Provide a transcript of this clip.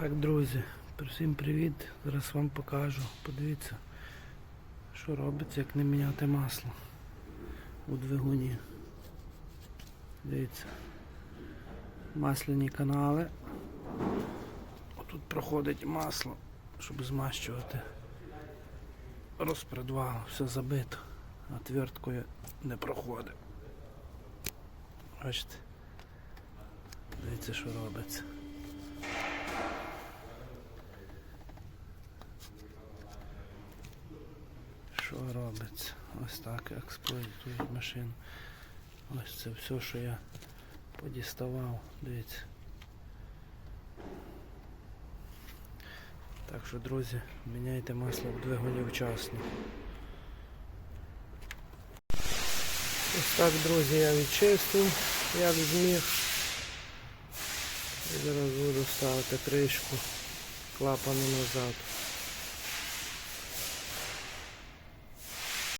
Так, друзі, всім привіт. Зараз вам покажу. Подивіться, що робиться, як не міняти масло у двигуні. Дивіться. Масляні канали. Отут проходить масло, щоб змащувати. Розпредвал, все забито, отверткою не проходить. Бачите? Дивіться, що робиться. Що робиться? Ось так експлуатують машину. Ось це все, що я подіставав. Дивіться. Так що, друзі, міняйте масло в двигуні вчасно. Ось так, друзі, я відчистив, як зміг. І зараз буду ставити кришку клапану назад.